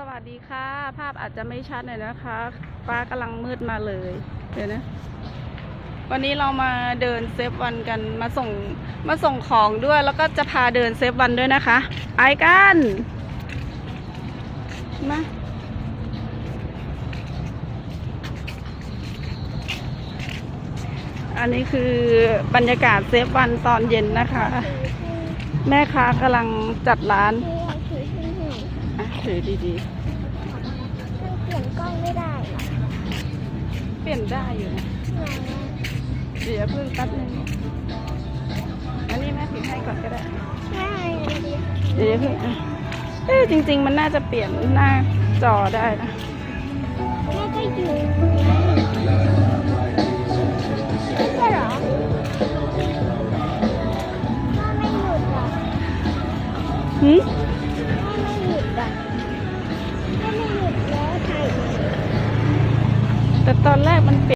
สวัสดีค่ะ ภาพอาจจะไม่ชัดหน่อยนะคะฟ้ากำลังมืดมาเลย เดี๋ยวนะ วันนี้เรามาเดินเซฟวันกันมาส่งมาส่งของด้วย แล้วก็จะพาเดินเซฟวันด้วยนะคะไปกันมาอันนี้คือบรรยากาศเซฟวันตอนเย็นนะคะ แม่ค้ากำลังจัดร้าน ถือดีมันเปลี่ยนกล้องไม่ได้เหรอๆ เปลี่ยนได้อยู่นะไหนอะเดี๋ยวเพิ่งแป๊บนึงอันนี้แม่ถือให้ก่อนก็ได้ใช่อันนี้เดี๋ยวเพิ่งอะเอ้ยจริง ๆ มันน่าจะเปลี่ยนหน้าจอได้นะ แม่ก็อยู่ใช่เหรอถ้าไม่หยุดอะหืม แต่ตอนแรกมันเปลี่ยน